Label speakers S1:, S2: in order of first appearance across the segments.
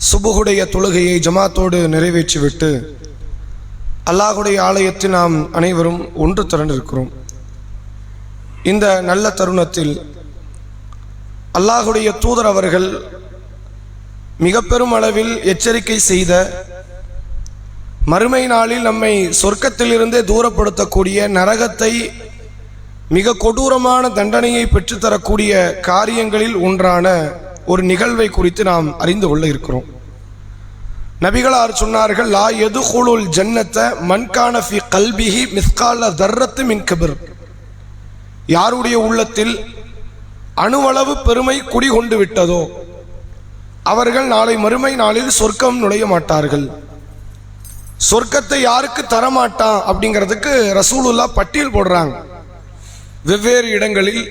S1: சுபுகுடைய தொழுகையை ஜமாத்தோடு நிறைவேற்றிவிட்டு அல்லாஹுடைய ஆலயத்தில் நாம் அனைவரும் ஒன்று திரண்டிருக்கிறோம். இந்த நல்ல தருணத்தில் அல்லாஹுடைய தூதர் அவர்கள் மிக பெரும் அளவில் எச்சரிக்கை செய்த மறுமை நாளில் நம்மை சொர்க்கத்திலிருந்தே தூரப்படுத்தக்கூடிய நரகத்தை மிக கொடூரமான தண்டனையை பெற்றுத்தரக்கூடிய காரியங்களில் ஒன்றான ஒரு நிகழ்வை குறித்து நாம் அறிந்து கொள்ள இருக்கிறோம். நபிகளார் சொன்னார்கள் லா எது குழுல் ஜன்னத்தை மண்கான ஃபி கல்பிஹி மிஸ்கால தர்ரத்து மின் கபிர். யாருடைய உள்ளத்தில் அணுவளவு பெருமை குடிகொண்டு விட்டதோ அவர்கள் நாளை மறுமை நாளில் சொர்க்கம் நுழைய மாட்டார்கள். சொர்க்கத்தை யாருக்கு தரமாட்டான் அப்படிங்கிறதுக்கு ரசூலுல்லா பட்டியல் போடுறாங்க. வெவ்வேறு இடங்களில்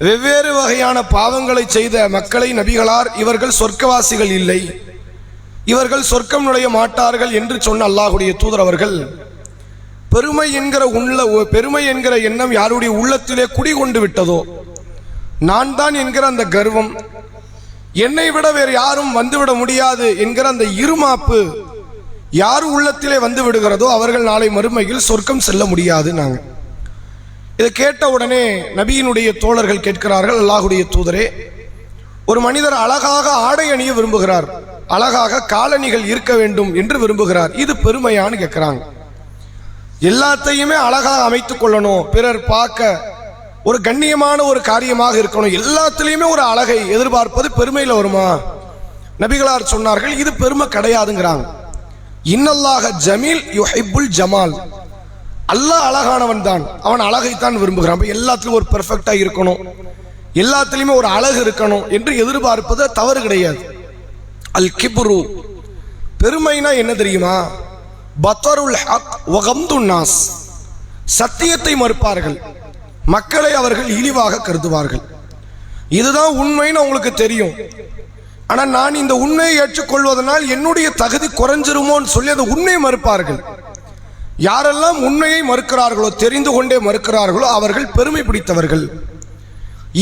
S1: வெவ்வேறு வகையான பாவங்களை செய்த மக்களை நபிகளார் இவர்கள் சொர்க்கவாசிகள் இல்லை. இவர்கள் சொர்க்கம் நுழைய மாட்டார்கள் என்று சொன்ன அல்லாஹுடைய தூதர் அவர்கள் பெருமை என்கிற உள்ள பெருமை என்கிற எண்ணம் யாருடைய உள்ளத்திலே குடிகொண்டு விட்டதோ? நான் தான் என்கிற அந்த கர்வம். என்னை விட வேறு யாரும் வந்துவிட முடியாது என்கிற அந்த இருமாப்பு யார் உள்ளத்திலே வந்து விடுகிறதோ அவர்கள் நாளை மறுமையில் சொர்க்கம் செல்ல முடியாது நாங்கள் இதை கேட்ட உடனே நபியினுடைய தோழர்கள் கேட்கிறார்கள் அல்லாஹுடைய தூதரே ஒரு மனிதர் அழகாக ஆடை அணிய விரும்புகிறார் அழகாக காலணிகள் இருக்க வேண்டும் என்று விரும்புகிறார் இது பெருமையான்னு கேட்கிறாங்க. எல்லாத்தையுமே அழகாக அமைத்துக் கொள்ளணும் பிறர் பார்க்க ஒரு கண்ணியமான ஒரு காரியமாக இருக்கணும் எல்லாத்துலேயுமே ஒரு அழகை எதிர்பார்ப்பது பெருமையில் வருமா? நபிகளார் சொன்னார்கள் இது பெருமை கிடையாதுங்கிறாங்க. இன்னல்லாக ஜமீல் யுஹைபுல் ஜமால். அல்லாஹ் அழகானவன் தான். அவன் அழகைத்தான் விரும்புகிறான். அப்போ எல்லாத்துலையும் ஒரு பெர்ஃபெக்டாக இருக்கணும். எல்லாத்துலேயுமே ஒரு அழகு இருக்கணும் என்று எதிர்பார்ப்பது தவறு கிடையாது. அல் கிபுரு. பெருமைனா என்ன தெரியுமா? பத்தருல் ஹக் வகம்துன் நாஸ். சத்தியத்தை மறுப்பார்கள். மக்களை அவர்கள் இழிவாக கருதுவார்கள். இதுதான் உண்மைன்னு அவங்களுக்கு தெரியும். ஆனால் நான் இந்த உண்மையை ஏற்றுக்கொள்வதனால் என்னுடைய தகுதி குறைஞ்சிருமோன்னு சொல்லி அந்த உண்மையை மறுப்பார்கள். யாரெல்லாம் உண்மையை மறுக்கிறார்களோ தெரிந்து கொண்டே மறுக்கிறார்களோ அவர்கள் பெருமை பிடித்தவர்கள்.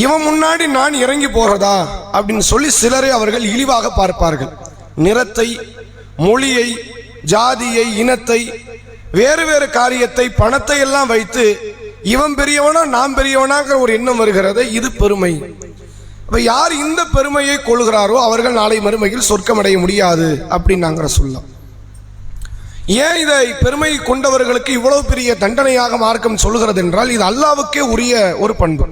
S1: இவன் முன்னாடி நான் இறங்கி போகிறதா அப்படின்னு சொல்லி சிலரை அவர்கள் இழிவாக பார்ப்பார்கள். நிறத்தை மொழியை ஜாதியை இனத்தை வேறு வேறு காரியத்தை பணத்தை எல்லாம் வைத்து இவன் பெரியவனா நான் பெரியவனாங்கிற ஒரு எண்ணம் வருகிறது இது பெருமை. இப்போ யார் இந்த பெருமையை கொள்கிறாரோ அவர்கள் நாளை மறுமையில் சொர்க்கமடைய முடியாது அப்படின்னு நாங்கள் சொல்லலாம். ஏன் இதை பெருமை கொண்டவர்களுக்கு இவ்வளவு பெரிய தண்டனையாக மார்க்கம் சொல்லுகிறது என்றால் இது அல்லாவுக்கே உரிய ஒரு பண்பு.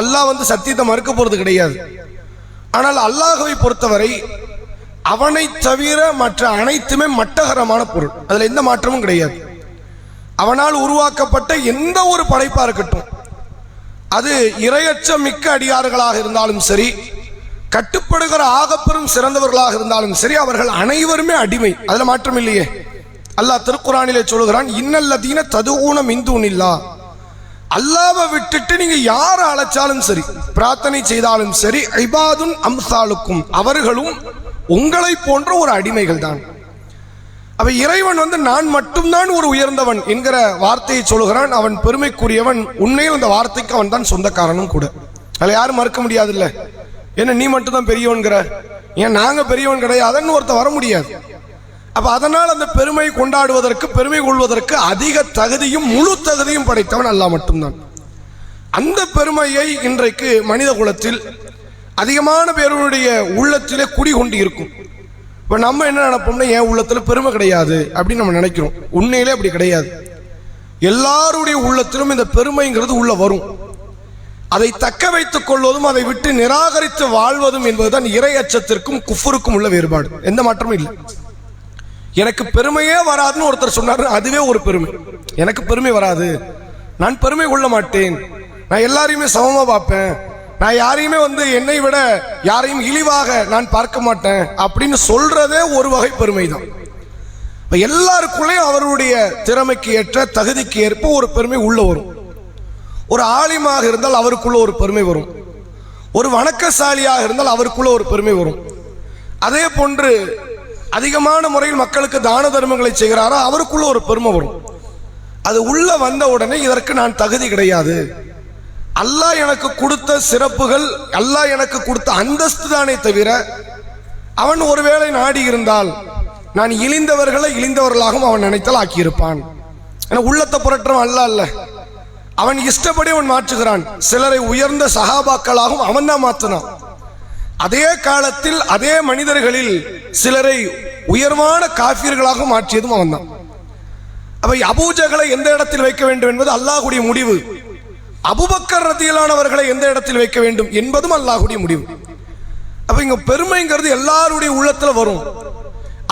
S1: அல்லாஹ் வந்து சத்தியத்தை மறுக்க போறது கிடையாது. ஆனால் அல்லாஹவை பொறுத்தவரை அவனை தவிர மற்ற அனைத்துமே மட்டகரமான பொருள். அதுல எந்த மாற்றமும் கிடையாது. அவனால் உருவாக்கப்பட்ட எந்த ஒரு படைப்பா இருக்கட்டும் அது இரையற்ற மிக்க அடியார்களாக இருந்தாலும் சரி கட்டுப்படுகிற ஆகப்பெரும் சிறந்தவர்களாக இருந்தாலும் சரி அவர்கள் அனைவருமே அடிமை. அதில் மாற்றம் இல்லையே. அல்லாஹ் திருக்குறானிலே சொல்கிறான் இன்னல்லதீன ததுஊன இல்லா அல்லாவை விட்டுட்டு நீங்க யாரை அழைச்சாலும் சரி பிரார்த்தனை செய்தாலும் சரி ஐபாதுன் அம்சாலுக்கும் அவர்களும் உங்களை போன்ற ஒரு அடிமைகள் தான். அவ இறைவன் வந்து நான் மட்டும்தான் ஒரு உயர்ந்தவன் என்கிற வார்த்தையை சொல்கிறான் அவன் பெருமைக்குரியவன். உண்மையில் அந்த வார்த்தைக்கு அவன் தான் சொந்தக்காரனும் கூட. அதில் யாரும் மறுக்க முடியாதுல்ல. என்ன நீ மட்டும் தான் பெரியவன்கிற? ஏன் நாங்க பெரியவன் கிடையாதுன்னு ஒருத்தர் வர முடியாது. அப்ப அதனால் அந்த பெருமை கொண்டாடுவதற்கு பெருமை கொள்வதற்கு அதிக தகுதியும் முழு தகுதியும் படைத்தவன் அல்லா மட்டும்தான். அந்த பெருமையை இன்றைக்கு மனித குலத்தில் அதிகமான பேருடைய உள்ளத்திலே குடிகொண்டு இருக்கும். இப்போ நம்ம என்ன நினைப்போம்னா என் உள்ளத்தில் பெருமை கிடையாது அப்படின்னு நம்ம நினைக்கிறோம். உண்மையிலே அப்படி கிடையாது. எல்லாருடைய உள்ளத்திலும் இந்த பெருமைங்கிறது உள்ள வரும். அதை தக்க வைத்துக் கொள்வதும் அதை விட்டு நிராகரித்து வாழ்வதும் என்பதுதான் இறை அச்சத்திற்கும் குஃபருக்கும் உள்ள வேறுபாடு. எந்த மாற்றமும் இல்லை. எனக்கு பெருமையே வராதுன்னு ஒருத்தர் சொன்னார் அதுவே ஒரு பெருமை. எனக்கு பெருமை வராது. நான் பெருமை கொள்ள மாட்டேன். நான் எல்லாரையுமே சமமா பார்ப்பேன். நான் யாரையுமே வந்து என்னை விட யாரையும் இழிவாக நான் பார்க்க மாட்டேன் அப்படின்னு சொல்றதே ஒரு வகை பெருமை தான் எல்லாருக்குள்ளேயும் அவருடைய திறமைக்கு ஏற்ற தகுதிக்கு ஏற்ப ஒரு பெருமை உள்ள வரும். ஒரு ஆலிமாக இருந்தால் அவருக்குள்ள ஒரு பெருமை வரும். ஒரு வணக்கசாலியாக இருந்தால் அவருக்குள்ள ஒரு பெருமை வரும். அதே போன்று அதிகமான முறையில் மக்களுக்கு தான தர்மங்களை செய்கிறாரோ? அவருக்குள்ள ஒரு பெருமை வரும். அது உள்ள வந்த உடனே இதற்கு நான் தகுதி கிடையாது. அல்லாஹ் எனக்கு கொடுத்த சிறப்புகள் அல்லாஹ் எனக்கு கொடுத்த அந்தஸ்து தானே தவிர அவன் ஒருவேளை நாடி இருந்தால் நான் இழிந்தவர்களை இழிந்தவர்களாகவும் அவன் நினைத்தால் ஆக்கியிருப்பான். ஏன்னா உள்ளத்தை புரட்டுறவன் அல்ல அல்ல அவன் இஷ்டப்படி அவன் மாற்றுகிறான். சிலரை உயர்ந்த சகாபாக்களாகவும் அவன் தான் மாற்றினான் அதே காலத்தில் அதே மனிதர்களில் சிலரை உயர்வான காஃபியர்களாக மாற்றியதும் அவன் தான். அவை அபூஜகளை எந்த இடத்தில் வைக்க வேண்டும் என்பது அல்லாஹுடைய முடிவு. அபுபக்கர் ரத்தியலானவர்களை எந்த இடத்தில் வைக்க வேண்டும் என்பதும் அல்லாஹுடைய முடிவு. அப்ப இங்க பெருமைங்கிறது எல்லாருடைய உள்ளத்துல வரும்.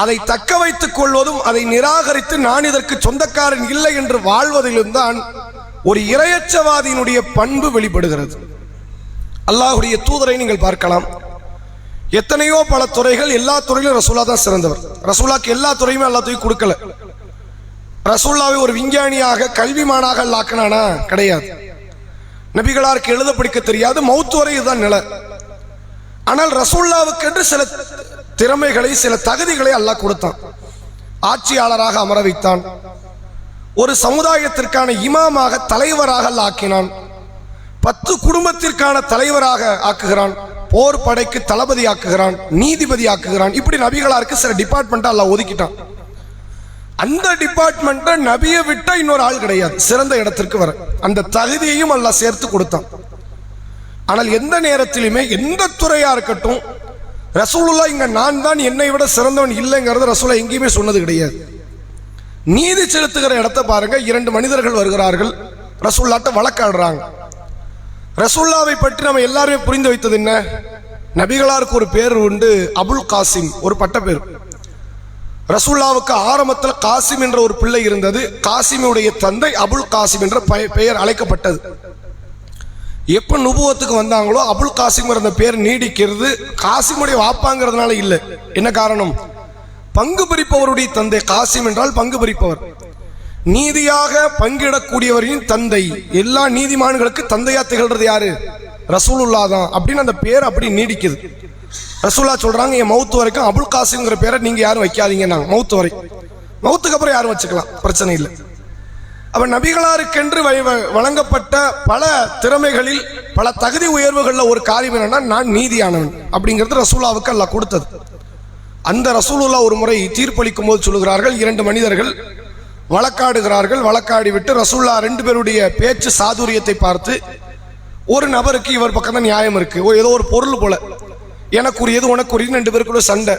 S1: அதை தக்க வைத்துக் கொள்வதும் அதை நிராகரித்து நான் இதற்கு சொந்தக்காரன் இல்லை என்று வாழ்வதிலும் தான் ஒரு இரையச்சவாதியினுடைய பண்பு வெளிப்படுகிறது. அல்லாஹுடைய தூதரை நீங்கள் பார்க்கலாம். எத்தனையோ பல துறைகள் எல்லா துறையிலும் ரசூலா தான் சிறந்தவர். ரசூலாக்கு எல்லா துறையுமே எல்லாத்தையும் கொடுக்கல. ரசூல்லாவை ஒரு விஞ்ஞானியாக கல்விமானாக அல்லாக்கினானா கிடையாது. நபிகளாருக்கு எழுத படிக்க தெரியாது மௌத்து வரை இதுதான் நிலை. ஆனால் ரசூல்லாவுக்கென்று சில திறமைகளை சில தகுதிகளை அல்லாஹ் கொடுத்தான். ஆட்சியாளராக அமர வைத்தான். ஒரு சமுதாயத்திற்கான இமாமாக தலைவராக ஆக்கினான். பத்து குடும்பத்திற்கான தலைவராக ஆக்குகிறான். போர் படைக்கு தளபதி ஆக்குகிறான் நீதிபதி ஆக்குகிறான். இப்படி நபிகளாருக்கு சில டிபார்ட்மெண்ட்டை அல்ல ஒதுக்கிட்டான். அந்த டிபார்ட்மெண்ட்டை நபியை விட்ட இன்னொரு ஆள் கிடையாது. சிறந்த இடத்திற்கு வர. அந்த தகுதியையும் அல்ல சேர்த்து கொடுத்தான். ஆனால் எந்த நேரத்திலுமே எந்த துறையாக இருக்கட்டும் ரசூலுல்லா இங்கே நான் தான் என்னை விட சிறந்தவன் இல்லைங்கிறது ரசூலா எங்கேயுமே சொன்னது கிடையாது. நீதி செலுத்துகிற இடத்தை பாருங்க. இரண்டு மனிதர்கள் வருகிறார்கள். ரசூல்லாட்ட வழக்காடுறாங்க. ரசூல்லாவை பற்றி நம்ம எல்லாருமே புரிந்து வைத்தது என்ன? நபிகளாருக்கு ஒரு பேர் உண்டு அபுல் காசிம். ஒரு பட்ட பேர். ரசூல்லாவுக்கு ஆரம்பத்தில் காசிம் என்ற ஒரு பிள்ளை இருந்தது. காசிமுடைய தந்தை அபுல் காசிம் என்ற பெயர் அழைக்கப்பட்டது. எப்ப நுபுவத்துக்கு வந்தாங்களோ அபுல் காசிம் அந்த பேர் நீடிக்கிறது. காசிமுடைய வாப்பாங்கிறதுனால இல்லை. என்ன காரணம்? பங்கு பறிப்பவருடைய தந்தை காசிம் என்றால் பங்கு பறிப்பவர். நீதியாக பங்கிடக்கூடியவரின் தந்தை எல்லா நீதிமான்களுக்கு தந்தையா திகழ்றது யாரு? ரசூலுல்லா தான். அப்படின்னு அந்த பேர் அப்படி நீடிக்குது. ரசூல்லா சொல்றாங்க என் மௌத்து வரைக்கும் அபுல் காசிம்ங்கிற பேரை நீங்க யாரும் வைக்காதீங்க நாங்க மௌத்து வரை. மௌத்துக்கு அப்புறம் யாரும் வச்சுக்கலாம் பிரச்சனை இல்லை. அப்ப நபிகளாருக்கென்று வ- வழங்கப்பட்ட பல திறமைகளில் பல தகுதி உயர்வுகளில் ஒரு காரியம் என்னன்னா நான் நீதியானவன் அப்படிங்கிறது ரசூலாவுக்கு அல்ல கொடுத்தது. அந்த ரசூலுல்லா ஒரு முறை தீர்ப்பளிக்கும் போது சொல்லுகிறார்கள் இரண்டு மனிதர்கள் வழக்காடுகிறார்கள் வழக்காடி விட்டு ரசூல்லா ரெண்டு பேருடைய பேச்சு சாதுரியத்தை பார்த்து ஒரு நபருக்கு இவர் பக்கம் தான் நியாயம் இருக்கு ஓ, ஏதோ ஒரு பொருள் போல எனக்குரியது உனக்குரியது ரெண்டு பேருக்குள்ள சண்டை.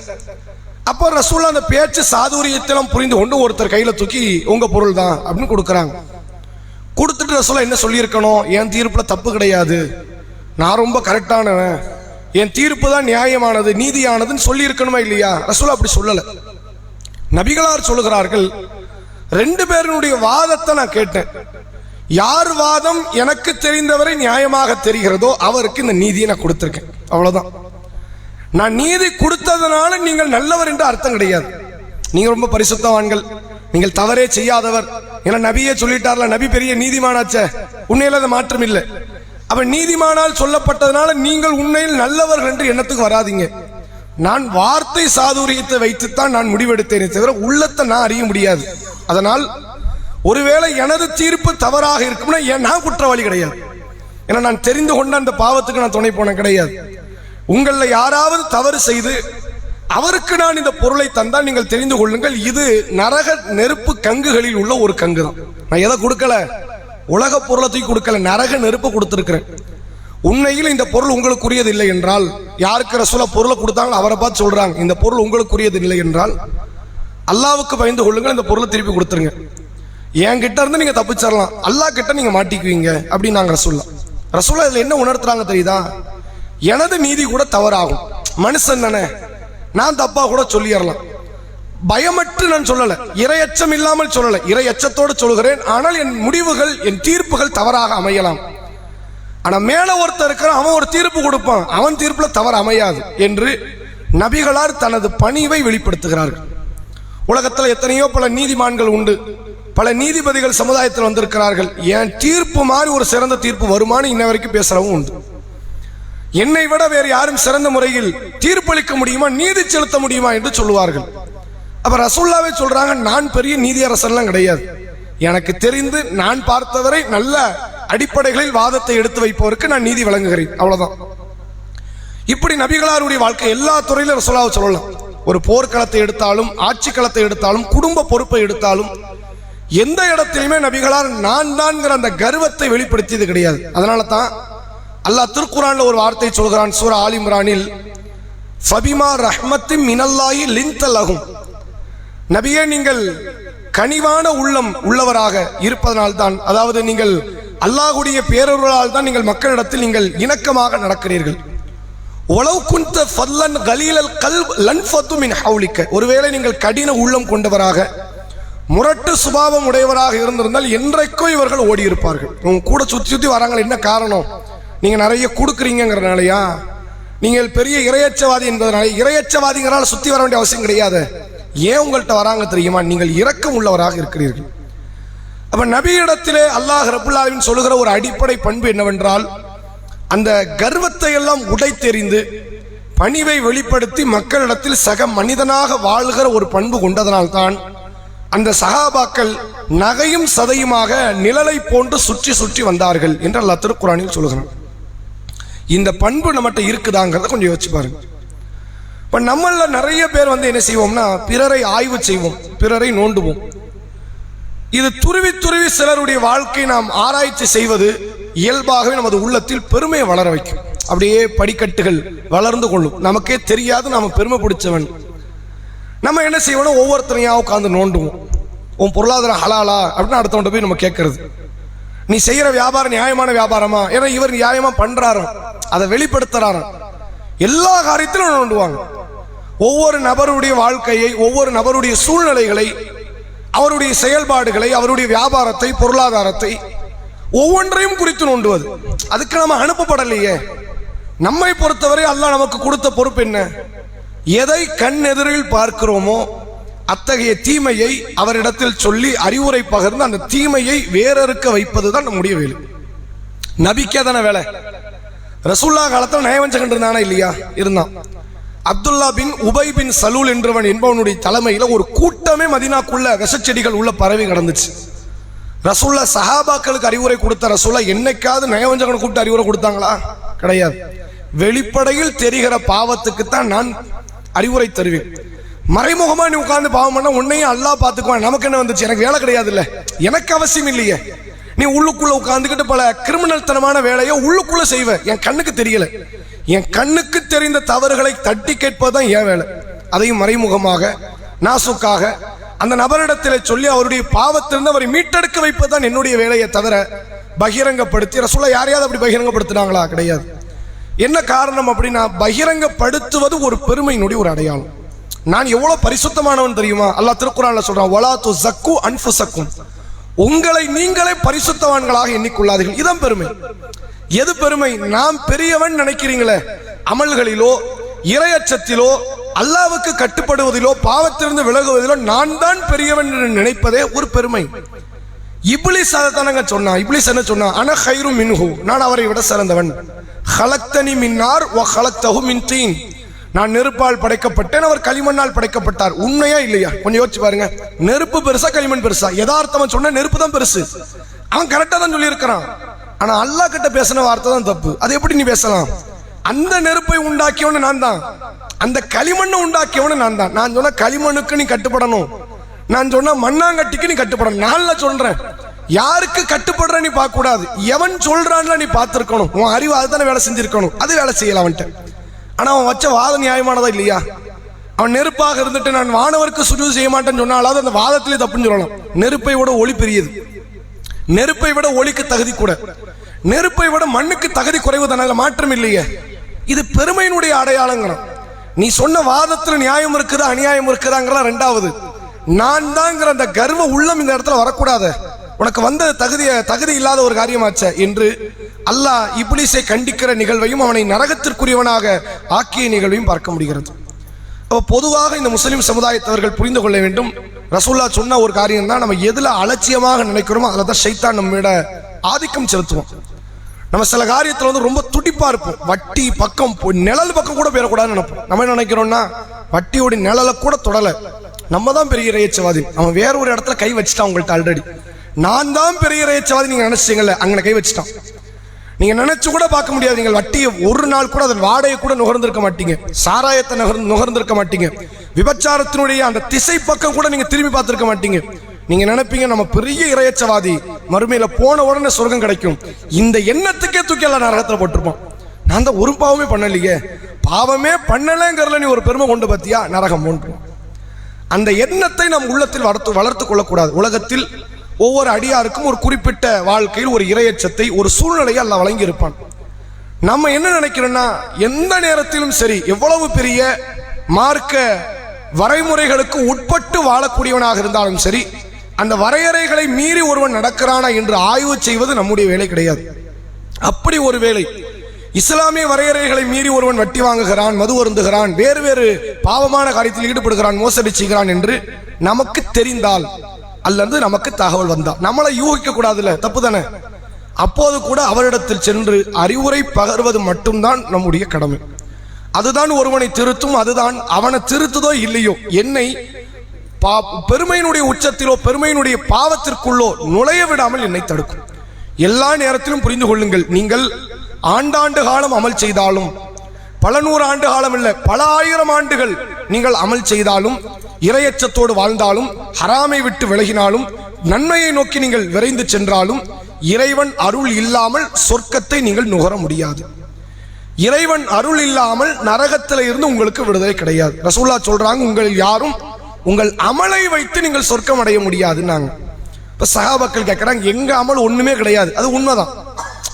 S1: அப்போ ரசூல்லா அந்த பேச்சு சாதுரியத்தெல்லாம் புரிந்து கொண்டு ஒருத்தர் கையில தூக்கி உங்க பொருள் தான் அப்படின்னு கொடுக்குறாங்க. கொடுத்துட்டு ரசூலா என்ன சொல்லியிருக்கணும்? என் தீர்ப்புல தப்பு கிடையாது. நான் ரொம்ப கரெக்டானவன் என் தீர்ப்பு தான் நியாயமானது நீதியானதுன்னு சொல்லியிருக்கணுமா இல்லையா? ரசூல் அப்படி சொல்லலை. நபிகளார் சொல்லுகிறார்கள் ரெண்டு பேருடைய வாதத்தை நான் கேட்டேன். யார் வாதம் எனக்கு தெரிந்தவரை நியாயமாக தெரிகிறதோ அவருக்கு இந்த நீதியை நான் கொடுத்துருக்கேன். அவ்வளவுதான். நான் நீதி கொடுத்ததுனால நீங்கள் நல்லவர் என்று அர்த்தம் கிடையாது. நீங்க ரொம்ப பரிசுத்தவான்கள். நீங்கள் தவறே செய்யாதவர். ஏன்னா நபியே சொல்லிட்டார்ல நபி பெரிய நீதிமானாச்சே. உண்மையில அது மாற்றம் இல்லை அவன் நீதிமானால் சொல்லப்பட்டதனால நீங்கள் உண்மையில் நல்லவர்கள் என்று எண்ணத்துக்கு வராதீங்க. நான் வார்த்தை சாதுரியத்தை வைத்துத்தான் நான் முடிவெடுத்தேனே தவிர உள்ளத்தை நான் அறிய முடியாது. அதனால் ஒருவேளை எனது தீர்ப்பு தவறாக இருக்கும்னா ஏன் நான் குற்றவாளி கிடையாது? ஏன்னா நான் தெரிந்து கொண்ட அந்த பாவத்துக்கு நான் துணை போன கிடையாது. உங்களில் யாராவது தவறு செய்து அவருக்கு நான் இந்த பொருளை தந்தால் நீங்கள் தெரிந்து கொள்ளுங்கள். இது நரக நெருப்பு கங்குகளில் உள்ள ஒரு கங்கு தான் நான் எதை கொடுக்கல? உலக பொருளை தூக்கி கொடுக்கல நரக நெருப்பு கொடுத்துருக்குறேன். உண்மையில் இந்த பொருள் உங்களுக்குரியது இல்லை என்றால் யாருக்கு ரசூலா பொருளை கொடுத்தாங்களோ அவரை பார்த்து சொல்றாங்க இந்த பொருள் உங்களுக்குரியது இல்லை என்றால் அல்லாவுக்கு பயந்து கொள்ளுங்கள் இந்த பொருளை திருப்பி கொடுத்துருங்க. என்கிட்ட இருந்து நீங்க தப்பிச்சிடலாம் அல்லாஹ் கிட்ட நீங்க மாட்டிக்குவீங்க அப்படின்னு நாங்கள் ரசூல்லா ரசூல்லா இதில் என்ன உணர்த்துறாங்க தெரியுதா? எனது நீதி கூட தவறாகும். மனுஷன் தானே. நான் தப்பா கூட சொல்லிடலாம். பயமற்று நான் சொல்லலை. இரையச்சம் இல்லாமல் சொல்லலை. இரையச்சத்தோடு சொல்கிறேன் ஆனால் என் முடிவுகள் என் தீர்ப்புகள் தவறாக அமையலாம். ஆனால் மேலே ஒருத்தர் இருக்கிறான் அவன் ஒரு தீர்ப்பு கொடுப்பான். அவன் தீர்ப்பில் தவறு அமையாது என்று நபிகளார் தனது பணிவை வெளிப்படுத்துகிறார்கள். உலகத்தில் எத்தனையோ பல நீதிமான்கள் உண்டு. பல நீதிபதிகள் சமுதாயத்தில் வந்திருக்கிறார்கள். என் தீர்ப்பு மாதிரி ஒரு சிறந்த தீர்ப்பு வருமானு இன்ன வரைக்கும் பேசுகிறவும் உண்டு. என்னை விட வேறு யாரும் சிறந்த முறையில் தீர்ப்பளிக்க முடியுமா? நீதி செலுத்த முடியுமா? என்று சொல்லுவார்கள். அப்போ ரசூல்லாவே சொல்கிறாங்க நான் பெரிய நீதியரசன்லாம் கிடையாது. எனக்கு தெரிந்து நான் பார்த்தவரை நல்ல அடிப்படைகளில் வாதத்தை எடுத்து வைப்பவருக்கு நான் நீதி வழங்குகிறேன். அவ்வளோதான் இப்படி நபிகளாருடைய வாழ்க்கை எல்லா துறையிலும் ரசூலாவை சொல்லலாம். ஒரு போர்க்களத்தை எடுத்தாலும் ஆட்சி களத்தை எடுத்தாலும் குடும்ப பொறுப்பை எடுத்தாலும் எந்த இடத்திலுமே நபிகளார் நான் தான்ங்கிற அந்த கர்வத்தை வெளிப்படுத்தியது கிடையாது. அதனால தான் அல்லாஹ் திருக்குறான்ல ஒரு வார்த்தை சொல்கிறான் சூரா ஆலிம்ரானில் ஃபபிமா ரஹ்மத்தி லிந்தல் லின்தலகும் நபியே நீங்கள் கனிவான உள்ளம் உள்ளவராக இருப்பதனால்தான் அதாவது நீங்கள் அல்லாஹுடைய பேரருளால் தான் நீங்கள் மக்களிடத்தில் நீங்கள் இணக்கமாக நடக்கிறீர்கள். உளவு குந்த ஃபல்லன் கலீலல் கல் லன்ஃபத்து மின் ஹவுலிக்க. ஒருவேளை நீங்கள் கடின உள்ளம் கொண்டவராக முரட்டு சுபாவம் உடையவராக இருந்திருந்தால் என்றைக்கோ இவர்கள் ஓடி இருப்பார்கள் உங்க கூட சுத்தி சுத்தி வராங்க என்ன காரணம்? நீங்க நிறைய கொடுக்குறீங்கிறனாலயா நீங்கள் பெரிய இரையச்சவாதி என்பதனால இரையச்சவாதிங்கிறனால சுத்தி வர வேண்டிய அவசியம் கிடையாது. ஏன் உங்கள்கிட்ட வராங்க தெரியுமா? நீங்கள் இரக்கம் உள்ளவராக இருக்கிறீர்கள். அப்ப நபியிடத்திலே அல்லாஹ் ரபுல்லாவின் சொல்லுகிற ஒரு அடிப்படை பண்பு என்னவென்றால் அந்த கர்வத்தை எல்லாம் உடைத்தெறிந்து பணிவை வெளிப்படுத்தி மக்களிடத்தில் சக மனிதனாக வாழ்கிற ஒரு பண்பு கொண்டதனால்தான் அந்த சகாபாக்கள் நகையும் சதையுமாக நிழலை போன்று சுற்றி சுற்றி வந்தார்கள் என்று அல்லாஹ் திருக்குறானில் சொல்லுகிறான். இந்த பண்பு நம்மகிட்ட இருக்குதாங்கிறத கொஞ்சம் யோசிச்சு பாருங்க. இப்போ நம்மளில் நிறைய பேர் வந்து என்ன செய்வோம்னா பிறரை ஆய்வு செய்வோம் பிறரை நோண்டுவோம். இது துருவி துருவி சிலருடைய வாழ்க்கை நாம் ஆராய்ச்சி செய்வது இயல்பாகவே நமது உள்ளத்தில் பெருமையை வளர வைக்கும். அப்படியே படிக்கட்டுகள் வளர்ந்து கொள்ளும். நமக்கே தெரியாது நாம் பெருமை பிடிச்சவன். நம்ம என்ன செய்வோம் ஒவ்வொருத்தரையாக உட்காந்து நோண்டுவோம். உன் பொருளாதாரம் ஹலாலா அப்படின்னு அடுத்தவன்ட்ட போய் நம்ம கேட்கறது. நீ செய்கிற வியாபாரம் நியாயமான வியாபாரமா? ஏன்னா இவர் நியாயமாக பண்ணுறாரோ அதை வெளிப்படுத்துறாராம். எல்லா காரியத்திலும் நோண்டுவாங்க ஒவ்வொரு நபருடைய வாழ்க்கையை ஒவ்வொரு நபருடைய சூழ்நிலைகளை அவருடைய செயல்பாடுகளை அவருடைய வியாபாரத்தை பொருளாதாரத்தை ஒவ்வொன்றையும் குறித்து நோண்டுவது அதுக்கு நம்ம அனுப்பப்படலையே. நம்மை பொறுத்தவரை அல்லாஹ் நமக்கு கொடுத்த பொறுப்பு என்ன? எதை கண் எதிரில் பார்க்கிறோமோ அத்தகைய தீமையை அவரிடத்தில் சொல்லி அறிவுரை பகிர்ந்து அந்த தீமையை வேறறுக்க வைப்பது தான் நம்முடைய வேலை. நபிக்கே தானே வேலை. ரசூல்லா காலத்தில் நயவஞ்சகன் இருந்தானா இல்லையா? இருந்தான். அப்துல்லா பின் உபை பின் சலூல் என்றவன் என்பவனுடைய தலைமையில் ஒரு கூட்டமே மதினாக்குள்ள விஷச்செடிகள் உள்ள பரவி கிடந்துச்சு. ரசூல்லா சஹாபாக்களுக்கு அறிவுரை கொடுத்த ரசூல்லா என்னைக்காவது நயவஞ்சகன் கூப்பிட்டு அறிவுரை கொடுத்தாங்களா? கிடையாது. வெளிப்படையில் தெரிகிற பாவத்துக்கு தான் நான் அறிவுரை தருவேன். மறைமுகமா நீ உட்கார்ந்து பாவம் பண்ண உன்னையும் அல்லாஹ் பார்த்துக்குவான். நமக்கு என்ன வந்துச்சு? எனக்கு வேலை கிடையாது இல்ல எனக்கு அவசியம் இல்லையே. நீ உள்ளுக்குள்ள உட்காந்துக்கிட்டு பல கிரிமினல் தனமான வேலையை உள்ளுக்குள்ள செய்வ. என் கண்ணுக்கு தெரியல. என் கண்ணுக்கு தெரிந்த தவறுகளை தட்டி கேட்பதுதான் என் வேலை. அதையும் மறைமுகமாக நாசுக்காக அந்த நபரிடத்தில் சொல்லி அவருடைய பாவத்திலிருந்து அவரை மீட்டெடுக்க வைப்பதுதான் என்னுடைய வேலையை தவிர பகிரங்கப்படுத்தி ரசூலா யாரையாவது அப்படி பகிரங்கப்படுத்தினாங்களா? கிடையாது. என்ன காரணம் அப்படின்னா பகிரங்கப்படுத்துவது ஒரு பெருமையினுடைய ஒரு அடையாளம். நான் எவ்வளவு பரிசுத்தமானவன் தெரியுமா? அல்லா திருக்குறான்ல சொல்றான் ஒலா து சக்கு அன்புசக்கும் உங்களை நீங்களே பரிசுத்தவான்களாக எண்ணிக்கொள்ளாதீர்கள். இதான் பெருமை. எது பெருமை? நாம் பெரியவன் நினைக்கிறீங்களே. அமல்களிலோ இரையச்சத்திலோ அல்லாவுக்கு கட்டுப்படுவதிலோ பாவத்திலிருந்து விலகுவதிலோ நான் தான் பெரியவன் என்று நினைப்பதே ஒரு பெருமை. இப்ளிஸ் தானங்க சொன்னான் இப்ளிஸ் என்ன சொன்னான் அன ஹைரு மின்ஹு. நான் அவரை விட சிறந்தவன். ஹலக்தனி மின்னார் வ ஹலக்தகு மின் தீன். நான் நெருப்பால் படைக்கப்பட்டேன் அவர் களிமண்ணால் படைக்கப்பட்டார். உண்மையா இல்லையா? கொஞ்சம் யோசிச்சு பாருங்க. நெருப்பு பெருசா களிமண் பெருசா? யதார்த்தமா சொன்ன நெருப்பு தான் பெருசு. அவன் கரெக்டா தான் சொல்லியிருக்கிறான். ஆனா அல்லாஹ் கிட்ட பேசின வார்த்தை தான் தப்பு. அது எப்படி நீ பேசலாம்? அந்த நெருப்பை உண்டாக்கியவனு நான் தான். அந்த களிமண்ணை உண்டாக்கியவனு நான் தான். நான் சொன்ன களிமண்ணுக்கு நீ கட்டுப்படணும். நான் சொன்ன மண்ணாங்கட்டிக்கு நீ கட்டுப்படணும். நான் சொல்றேன். யாருக்கு கட்டுப்படுற நீ பார்க்க கூடாது எவன் சொல்றான்ல நீ பார்த்துருக்கணும். உன் அறிவு அதுதானே வேலை செஞ்சிருக்கணும். அது வேலை செய்யலாம் அவன்கிட்ட. ஆனால் அவன் வச்ச வாதம் நியாயமானதா இல்லையா? அவன் நெருப்பாக இருந்துட்டு நான் வானவருக்கு சுஜூ செய்ய மாட்டேன்னு சொன்னாலாவது அந்த வாதத்திலே தப்புன்னு சொல்லலாம். நெருப்பை விட ஒளி பெரியது. நெருப்பை விட ஒளிக்கு தகுதி கூட. நெருப்பை விட மண்ணுக்கு தகுதி குறைவதனால மாற்றம் இல்லையே. இது பெருமையினுடைய அடையாளங்கிறோம் நீ சொன்ன வாதத்தில் நியாயம் இருக்குதா அநியாயம் இருக்குதாங்கிற ரெண்டாவது. நான் தாங்கிற அந்த கர்வ உள்ளம் இந்த இடத்துல வரக்கூடாது. உனக்கு வந்த தகுதிய தகுதி இல்லாத ஒரு காரியமாச்ச என்று அல்லாஹ் இப்ளிஸை கண்டிக்கிற நிகழ்வையும் அவனை நரகத்திற்குரியவனாக ஆக்கிய நிகழ்வையும் பார்க்க முடிகிறது. அப்போ பொதுவாக இந்த முஸ்லீம் சமுதாயத்தவர்கள் புரிந்து கொள்ள வேண்டும். ரசூல்லா சொன்ன ஒரு காரியம் தான் நம்ம எதில் அலட்சியமாக நினைக்கிறோமோ அதில் தான் சைத்தான் நம்மிட ஆதிக்கம் செலுத்துவோம். நம்ம சில காரியத்தில் வந்து ரொம்ப துடிப்பாக இருப்போம். வட்டி பக்கம் நிழல் பக்கம் கூட போயிடக்கூடாதுன்னு நினைப்போம். நம்ம என்ன நினைக்கிறோம்னா வட்டியோட நிழலை கூட தொடலை. நம்ம தான் பெரிய இறையச்சவாதி. அவன் வேற ஒரு இடத்துல கை வச்சுட்டான் உங்கள்கிட்ட ஆல்ரெடி நான் தான் பெரிய இறையச்சவாதி நீங்கள் நினைச்சீங்கல்ல அங்கே கை வச்சுட்டான். நீங்கள் நினச்சி கூட பார்க்க முடியாது. நீங்கள் வட்டியை ஒரு நாள் கூட அதன் வாடகை கூட நுகர்ந்திருக்க மாட்டீங்க. சாராயத்தை நுகர் நுகர்ந்திருக்க மாட்டீங்க. விபச்சாரத்தினுடைய அந்த திசை பக்கம் கூட நீங்கள் திரும்பி பார்த்துருக்க மாட்டீங்க. நீங்கள் நினைப்பீங்க நம்ம பெரிய இறையச்சவாதி மறுமையில் போன உடனே சொர்க்கம் கிடைக்கும். இந்த எண்ணத்துக்கே தூக்கி எல்லாம் நரகத்தில் போட்டிருப்போம் நான் தான் ஒரு பாவமே பண்ணலையே. பாவமே பண்ணலைங்கிறதுல நீ ஒரு பெருமை கொண்டு பார்த்தியா நரகம் போன்றுவோம் அந்த எண்ணத்தை நம் உள்ளத்தில் வளர்த்து வளர்த்து கொள்ளக்கூடாது. உலகத்தில் ஒவ்வொரு அடியாருக்கும் ஒரு குறிப்பிட்ட வாழ்க்கையில் ஒரு இரையச்சத்தை ஒரு சூழ்நிலையை அல்ல வழங்கி இருப்பான் நம்ம என்ன நினைக்கிறோம்னா எந்த நேரத்திலும் சரி எவ்வளவு பெரிய மார்க்க வரைமுறைகளுக்கு உட்பட்டு வாழக்கூடியவனாக இருந்தாலும் சரி அந்த வரையறைகளை மீறி ஒருவன் நடக்கிறானா என்று ஆய்வு செய்வது நம்முடைய வேலை கிடையாது. அப்படி ஒரு வேலை இஸ்லாமிய வரையறைகளை மீறி ஒருவன் வட்டி வாங்குகிறான் மது வருந்துகிறான் வேறு வேறு பாவமான காரியத்தில் ஈடுபடுகிறான் மோசடி செய்கிறான் என்று நமக்கு தெரிந்தால் அல்லது நமக்கு தகவல் வந்தால் நம்மளை யூகிக்க கூடாதுல்ல தப்பு தானே அப்போது கூட அவரிடத்தில் சென்று அறிவுரை பகர்வது மட்டும்தான் நம்முடைய கடமை. அதுதான் ஒருவனை திருத்தும் அதுதான் அவனை திருத்துதோ இல்லையோ என்னை பா- பெருமையினுடைய உச்சத்திலோ பெருமையினுடைய பாவத்திற்குள்ளோ நுழைய விடாமல் என்னை தடுக்கும். எல்லா நேரத்திலும் புரிந்து கொள்ளுங்கள் நீங்கள் ஆண்டாண்டு காலம் அமல் செய்தாலும் பல நூறு ஆண்டு காலம் இல்லை பல ஆயிரம் ஆண்டுகள் நீங்கள் அமல் செய்தாலும் இரையச்சத்தோடு வாழ்ந்தாலும் ஹராமை விட்டு விலகினாலும் நன்மையை நோக்கி நீங்கள் விரைந்து சென்றாலும் இறைவன் அருள் இல்லாமல் சொர்க்கத்தை நீங்கள் நுகர முடியாது. இறைவன் அருள் இல்லாமல் நரகத்தில் இருந்து உங்களுக்கு விடுதலை கிடையாது. ரசூல்லா சொல்றாங்க உங்களில் யாரும் உங்கள் அமலை வைத்து நீங்கள் சொர்க்கம் அடைய முடியாதுன்னாங்க. இப்ப சகாபாக்கள் கேட்கறாங்க எங்க அமல் ஒண்ணுமே கிடையாது. அது உண்மைதான்.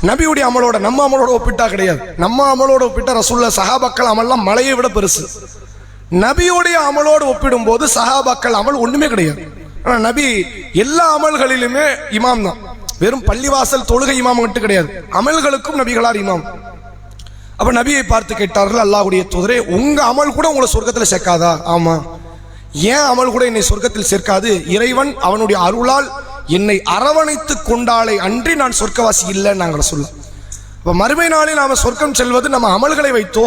S1: நபியுடைய அமலோட நம்ம அமலோட ஒப்பிட்டா கிடையாது. நம்ம அமலோட ஒப்பிட்டா ரசூல்லா சகாபாக்கள் அமல்லாம் மலையை விட பெருசு. நபியுடைய அமலோடு ஒப்பிடும்போது சஹாபாக்கள் அமல் ஒண்ணுமே கிடையாது. ஆனா நபி எல்லா அமல்களிலுமே இமாம் தான். வெறும் பள்ளிவாசல் தொழுகை இமாம் மட்டும் கிடையாது. அமல்களுக்கும் நபிகளார் இமாம். அப்ப நபியை பார்த்து கேட்டார்கள் அல்லாஹுடைய தூதரே உங்க அமல் கூட உங்களை சொர்க்கத்துல சேர்க்காதா? ஆமா. ஏன் அமல் கூட என்னை சொர்க்கத்தில் சேர்க்காது? இறைவன் அவனுடைய அருளால் என்னை அரவணைத்து கொண்டாலே அன்றி நான் சொர்க்கவாசி இல்லைன்னு நாங்கள் சொல்லலாம் இப்போ மறுமை நாளில் நாம் சொர்க்கம் செல்வது நம்ம அமல்களை வைத்தோ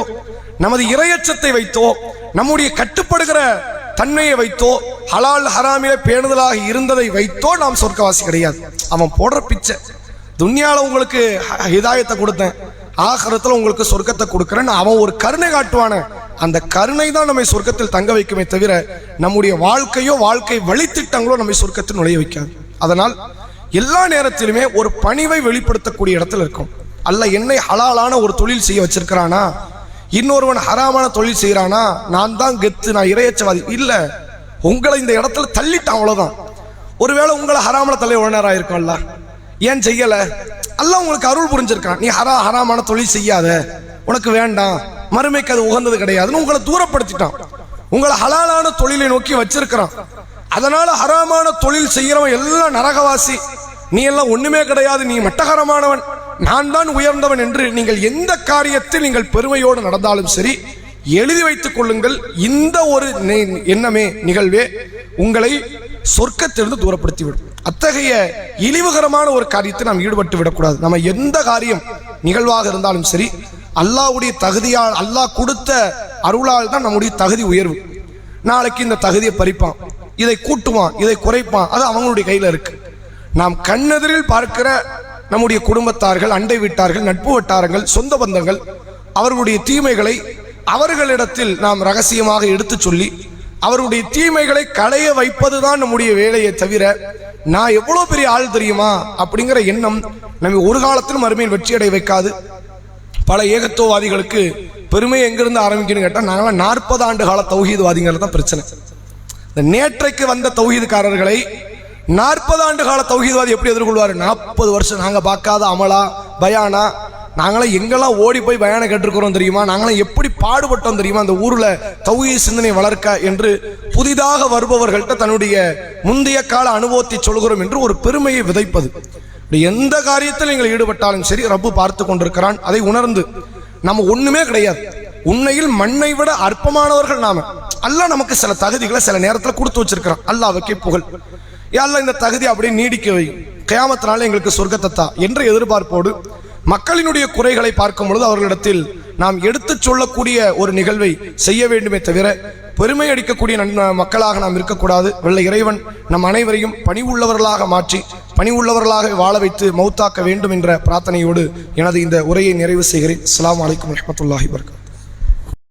S1: நமது இரையச்சத்தை வைத்தோ நம்முடைய கட்டுப்படுகிற தன்மையை வைத்தோ ஹலால் ஹராமிலே பேணுதலாக இருந்ததை வைத்தோ நாம் சொர்க்கவாசி கிடையாது. அவன் போடுற பிச்சை. துன்யாவில் உங்களுக்கு ஹிதாயத்தை கொடுத்தேன். ஆகரத்தில் உங்களுக்கு சொர்க்கத்தை கொடுக்குறேன்னு அவன் ஒரு கருணை காட்டுவானே. அந்த கருணை தான் நம்மை சொர்க்கத்தில் தங்க வைக்குமே தவிர நம்முடைய வாழ்க்கையோ வாழ்க்கை வழித்திட்டங்களோ நம்மை சொர்க்கத்தில் நுழைய வைக்காது. அதனால் எல்லா நேரத்திலுமே ஒரு பணிவை வெளிப்படுத்தக்கூடிய இடத்துல இருக்கும். அல்ல என்னை ஹலாலான ஒரு தொழில் செய்ய வச்சிருக்கிறானா? இன்னொருவன் ஹராமான தொழில் செய்கிறானா நான் தான் கெத்து நான் இரையச்சவாதி. இல்லை உங்களை இந்த இடத்துல தள்ளிட்டான் அவ்வளோதான் ஒருவேளை உங்களை ஹராமல தலை உணரா இருக்கும்ல? ஏன் செய்யலை? அல்ல உங்களுக்கு அருள் புரிஞ்சிருக்கான். நீ ஹரா ஹராமான தொழில் செய்யாத. உனக்கு வேண்டாம். மறுமைக்கு அது உகந்தது கிடையாதுன்னு உங்களை தூரப்படுத்திட்டான். உங்களை ஹலாலான தொழிலை நோக்கி வச்சிருக்கிறான். அதனால ஹராமான தொழில் செய்கிறவன் எல்லாம் நரகவாசி. நீ எல்லாம் ஒண்ணுமே கிடையாது. நீ மட்டகரமானவன். நான் தான் உயர்ந்தவன் என்று நீங்கள் எந்த காரியத்தில் நீங்கள் பெருமையோடு நடந்தாலும் சரி எழுதி வைத்துக் கொள்ளுங்கள். இந்த ஒரு எண்ணமே நிகழ்வே உங்களை சொர்க்கத்திலிருந்து தூரப்படுத்திவிடும். அத்தகைய இழிவுகரமான ஒரு காரியத்தை நாம் ஈடுபட்டு விடக்கூடாது. நம்ம எந்த காரியம் நிகழ்வாக இருந்தாலும் சரி அல்லாவுடைய தகுதியால் அல்லாஹ் கொடுத்த அருளால் தான் நம்முடைய தகுதி உயர்வு. நாளைக்கு இந்த தகுதியை பறிப்பான் இதை கூட்டுவான் இதை குறைப்பான் அது அவங்களுடைய கையில் இருக்கு. நாம் கண்ணெதிரில் பார்க்கிற நம்முடைய குடும்பத்தார்கள் அண்டை வீட்டார்கள் நட்பு வட்டாரங்கள் சொந்த பந்தங்கள் அவர்களுடைய தீமைகளை அவர்களிடத்தில் நாம் ரகசியமாக எடுத்துச் சொல்லி அவருடைய தீமைகளை களைய வைப்பதுதான் நம்முடைய வேலையை தவிர நான் எவ்வளோ பெரிய ஆள் தெரியுமா? அப்படிங்கிற எண்ணம் நம்ம ஒரு காலத்திலும் மறுமையில் வெற்றியடை வைக்காது. பல ஏகத்துவவாதிகளுக்கு பெருமை எங்கிருந்து ஆரம்பிக்கணும்னு கேட்டால் நாங்களாம் நாற்பது ஆண்டு கால தௌஹீத்வாதிங்கிறது தான் பிரச்சனை. இந்த நேற்றைக்கு வந்த தௌஹீதுக்காரர்களை நாற்பது ஆண்டு கால தௌஹீத்வாதி எப்படி எதிர்கொள்வார்? நாற்பது வருஷம் நாங்கள் பார்க்காத அமலா பயானா நாங்களாம் எங்கெல்லாம் ஓடி போய் பயானம் கேட்டிருக்கிறோம் தெரியுமா? நாங்களாம் எப்படி பாடுபட்டோம் தெரியுமா? அந்த ஊரில் தௌஹீ சிந்தனை வளர்க்க என்று புதிதாக வருபவர்கள்ட்ட தன்னுடைய முந்தைய கால அனுபவத்தை சொல்கிறோம் என்று ஒரு பெருமையை விதைப்பது. இப்படி எந்த காரியத்தில் நீங்கள் ஈடுபட்டாலும் சரி ரப்பு பார்த்து கொண்டிருக்கிறான். அதை உணர்ந்து நம்ம ஒண்ணுமே கிடையாது. உண்மையில் மண்ணை விட அற்பமானவர்கள் நாம. அல்லாஹ் நமக்கு சில தகுதிகளை சில நேரத்தில் கொடுத்து வச்சிருக்கிறான். அல்லாவுக்கே புகழ். யா இந்த தகுதி அப்படியே நீடிக்க வை. கயாமத்தினால எங்களுக்கு சொர்க்கத்தை தா. என்ற எதிர்பார்ப்போடு மக்களினுடைய குறைகளை பார்க்கும் பொழுது அவர்களிடத்தில் நாம் எடுத்துச் சொல்லக்கூடிய ஒரு நிகழ்வை செய்ய வேண்டுமே தவிர பெருமை அடிக்கக்கூடிய நன் மக்களாக நாம் இருக்கக்கூடாது. வெள்ள இறைவன் நம் அனைவரையும் பணி உள்ளவர்களாக மாற்றி பணி உள்ளவர்களாக வாழ வைத்து மௌத்தாக்க வேண்டும் என்ற பிரார்த்தனையோடு எனது இந்த உரையை நிறைவு செய்கிறேன். அஸ்லாம் வலைக்கம் வரமத்துல்லாஹி வர்க்கம்